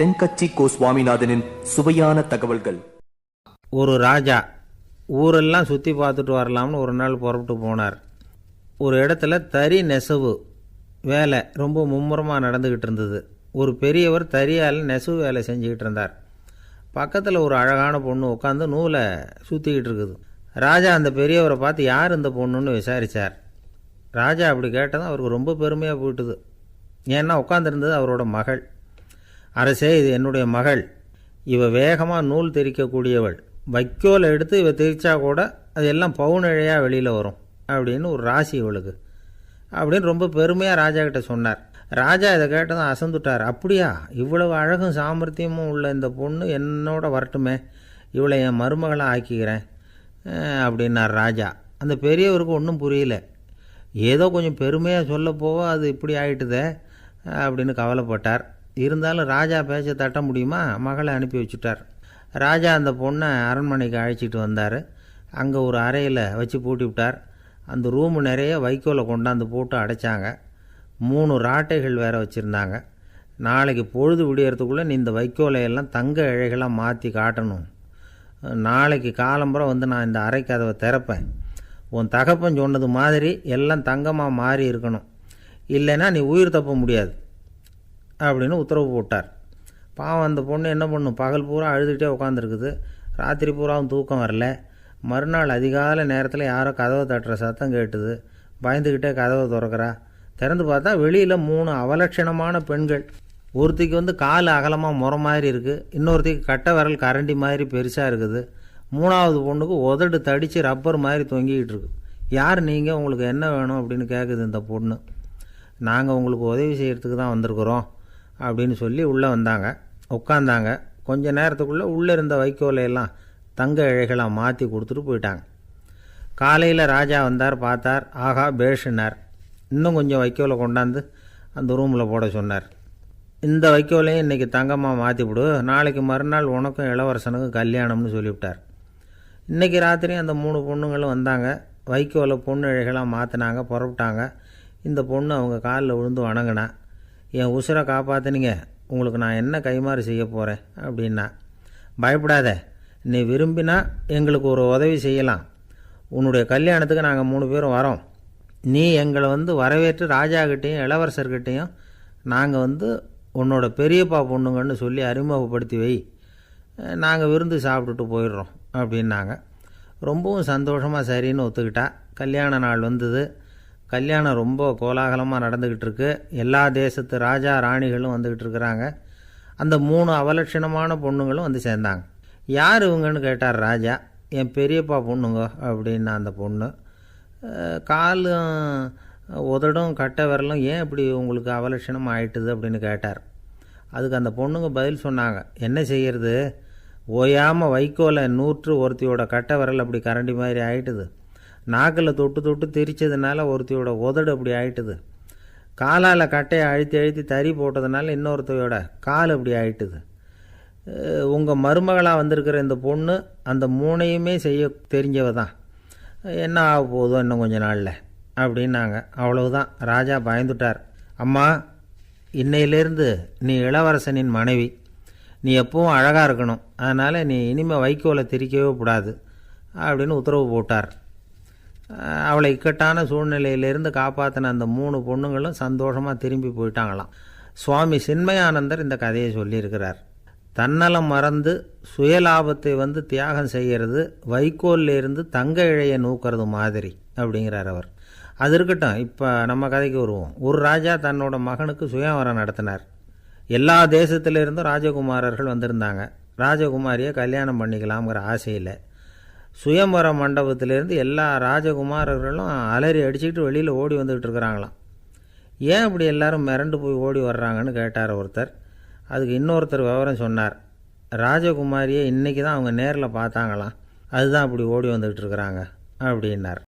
தென்கட்சி கோ சுவாமிநாதனின் சுவையான தகவல்கள். ஒரு ராஜா ஊரெல்லாம் சுற்றி பார்த்துட்டு வரலாம்னு ஒரு நாள் புறப்பட்டு போனார். ஒரு இடத்துல தறி நெசவு வேலை ரொம்ப மும்முரமாக நடந்துக்கிட்டு இருந்தது. ஒரு பெரியவர் தறியால் நெசவு வேலை செஞ்சுக்கிட்டு இருந்தார். பக்கத்தில் ஒரு அழகான பொண்ணு உட்காந்து நூலை சுற்றிக்கிட்டு இருக்குது. ராஜா அந்த பெரியவரை பார்த்து யார் இந்த பொண்ணுன்னு விசாரித்தார் ராஜா அப்படி கேட்டதும் அவருக்கு ரொம்ப பெருமையாக போயிட்டுது. ஏன்னா உட்காந்துருந்தது அவரோட மகள். அரசே இது என்னுடைய மகள். இவ வேகமாக நூல் தெரிக்கக்கூடியவள். வைக்கோலை எடுத்து இவ தெரிச்சா கூட அது எல்லாம் பவுனிழையாக வெளியில் வரும் அப்படின்னு ஒரு ராசி இவளுக்கு. அப்படின்னு ரொம்ப பெருமையாக ராஜா கிட்ட சொன்னார். ராஜா இதை கேட்டதும் அசந்துட்டார். அப்படியா? இவ்வளவு அழகும் சாமர்த்தியமும் உள்ள இந்த பொண்ணு என்னோட வரட்டுமே. இவளை என் மருமகளாக ஆக்கிக்கிறேன். அப்படின்னார் ராஜா. அந்த பெரியவருக்கு ஒன்றும் புரியல. ஏதோ கொஞ்சம் பெருமையாக சொல்லப்போவோ போக அது இப்படி ஆயிட்டுதே அப்படின்னு கவலைப்பட்டார். இருந்தாலும் ராஜா பேச்ச தட்ட முடியுமா? மகளை அனுப்பி வச்சுட்டார். ராஜா அந்த பொண்ணை அரண்மனைக்கு அழைச்சிட்டு வந்தார். அங்கே ஒரு அறையில் வச்சு பூட்டி விட்டார். அந்த ரூமு நிறைய வைக்கோலை கொண்டாந்து போட்டு அடைச்சாங்க. மூணு ராட்டைகள் வேற வச்சுருந்தாங்க. நாளைக்கு பொழுது விடியறதுக்குள்ளே நீ இந்த வைக்கோலை எல்லாம் தங்க இழைகளாக மாற்றி காட்டணும். நாளைக்கு காலம்புறம் வந்து நான் இந்த அறை கதவை திறப்பேன். உன் தகப்பன் சொன்னது மாதிரி எல்லாம் தங்கமாக மாறி இருக்கணும். இல்லைன்னா நீ உயிர் தப்ப முடியாது. அப்படின்னு உத்தரவு போட்டார். பாவம் அந்த பொண்ணு என்ன பண்ணும்? பகல் பூரா அழுதுகிட்டே உட்காந்துருக்குது ராத்திரி பூராவும் தூக்கம் வரல. மறுநாள் அதிகாலை நேரத்தில் யாரோ கதவை தட்டுற சத்தம் கேட்டுது. பயந்துக்கிட்டே கதவை திறக்கிறா. திறந்து பார்த்தா வெளியில் மூணு அவலட்சணமான பெண்கள். ஒருத்திக்கு வந்து கால் அகலமாக முறை மாதிரி இருக்குது இன்னொருத்திக்கு கட்டை விரல் கரண்டி மாதிரி பெருசாக இருக்குது. மூணாவது பொண்ணுக்கு உதடு தடித்து ரப்பர் மாதிரி தொங்கிக்கிட்டு இருக்கு. யார் நீங்கள் உங்களுக்கு என்ன வேணும்? அப்படின்னு கேட்குது இந்த பொண்ணு. நாங்கள் உங்களுக்கு உதவி செய்கிறதுக்கு தான் வந்திருக்கிறோம். அப்படின்னு சொல்லி உள்ளே வந்தாங்க. உட்காந்தாங்க கொஞ்ச நேரத்துக்குள்ளே உள்ளே இருந்த வைக்கோலையெல்லாம் தங்க இழைகளாக மாற்றி கொடுத்துட்டு போயிட்டாங்க. காலையில் ராஜா வந்தார் பார்த்தார். ஆகா பேஷினார். இன்னும் கொஞ்சம் வைக்கோலை கொண்டாந்து அந்த ரூமில் போட சொன்னார். இந்த வைக்கோலையும் இன்றைக்கி தங்கமாக மாற்றி விடு நாளைக்கு மறுநாள் உனக்கும் இளவரசனுக்கும் கல்யாணம்னு சொல்லிவிட்டார். இன்றைக்கி ராத்திரி அந்த மூணு பொண்ணுங்களும் வந்தாங்க. வைக்கோலை பொண்ணு இழைகளாக மாற்றினாங்க புறப்பட்டாங்க இந்த பொண்ணு அவங்க காலில் விழுந்து வணங்கினா. என் உசுரை காப்பாற்றினீங்க உங்களுக்கு நான் என்ன கைமாறு செய்ய போகிறேன் அப்படின்னா பயப்படாத. நீ விரும்பினா எங்களுக்கு ஒரு உதவி செய்யலாம். உன்னுடைய கல்யாணத்துக்கு நாங்கள் மூணு பேரும் வரோம். நீ எங்களை வந்து வரவேற்று ராஜாக்கிட்டேயும் இளவரசர்கிட்டையும் நாங்கள் வந்து உன்னோட பெரியப்பா பொண்ணுங்கன்னு சொல்லி அறிமுகப்படுத்தி வை. நாங்கள் விருந்து சாப்பிட்டுட்டு போயிடுறோம் அப்படின்னாங்க. ரொம்பவும் சந்தோஷமாக சரின்னு ஒத்துக்கிட்டா. கல்யாண நாள் வந்தது. கல்யாணம் ரொம்ப கோலாகலமாக நடந்துக்கிட்டு இருக்கு எல்லா தேசத்து ராஜா ராணிகளும் வந்துக்கிட்டு இருக்கிறாங்க. அந்த மூணு அவலட்சணமான பொண்ணுங்களும் வந்து சேர்ந்தாங்க. யார் இவங்கன்னு கேட்டார் ராஜா. என் பெரியப்பா பொண்ணுங்க அப்படின்னா அந்த பொண்ணு. காலும் உதடும் கட்டை விரலும் ஏன் இப்படி உங்களுக்கு அவலட்சணம் ஆயிட்டுது அப்படின்னு கேட்டார். அதுக்கு அந்த பொண்ணுங்க பதில் சொன்னாங்க. என்ன செய்கிறது ஓயாமல் வைக்கோலை நூற்று ஒருத்தியோட கட்டை விரல் அப்படி கரண்டி மாதிரி ஆயிட்டுது. நாக்கில் தொட்டு தொட்டு திரிச்சதுனால ஒருத்தையோட உதடு அப்படி ஆயிட்டுது. காலால் கட்டையை அழுத்தி அழுத்தி தறி போட்டதுனால இன்னொருத்தையோட கால் அப்படி ஆயிட்டுது. உங்கள் மருமகளாக வந்திருக்கிற இந்த பொண்ணு அந்த மூணையுமே செய்ய தெரிஞ்சவ தான் என்ன ஆக போகுதோ இன்னும் கொஞ்ச நாளில்? அப்படின்னாங்க. அவ்வளவுதான். ராஜா பயந்துட்டார். அம்மா இன்னையிலேருந்து நீ இளவரசனின் மனைவி. நீ எப்பவும் அழகாக இருக்கணும். அதனால் நீ இனிமேல் வைக்கோலை திரிக்கவே கூடாது. அப்படின்னு உத்தரவு போட்டார். அவளை இக்கட்டான சூழ்நிலையிலிருந்து காப்பாற்றின அந்த மூணு பொண்ணுங்களும் சந்தோஷமாக திரும்பி போயிட்டாங்களாம். சுவாமி சின்மயானந்தர் இந்த கதையை சொல்லியிருக்கிறார். தன்னலம் மறந்து சுயலாபத்தை வந்து தியாகம் செய்கிறது வைக்கோல்லேருந்து தங்க இழையை நூக்கிறது மாதிரி அப்படிங்கிறார் அவர். அது இருக்கட்டும் இப்போ நம்ம கதைக்கு வருவோம். ஒரு ராஜா தன்னோட மகனுக்கு சுயவரம் நடத்தினார். எல்லா தேசத்திலிருந்தும் ராஜகுமாரர்கள் வந்திருந்தாங்க. ராஜகுமாரியை கல்யாணம் பண்ணிக்கலாம்ங்கிற ஆசையில். சுயம்பர மண்டபத்திலேருந்து எல்லா ராஜகுமாரர்களும் அலறி அடிச்சுக்கிட்டு வெளியில் ஓடி வந்துக்கிட்டு இருக்கிறாங்களாம். ஏன் இப்படி எல்லாரும் மிரண்டு போய் ஓடி வர்றாங்கன்னு கேட்டார் ஒருத்தர். அதுக்கு இன்னொருத்தர் விவரம் சொன்னார். ராஜகுமாரியை இன்றைக்கி தான் அவங்க நேரில் பார்த்தாங்களாம். அதுதான் அப்படி ஓடி வந்துக்கிட்டு இருக்கிறாங்க அப்படின்னார்.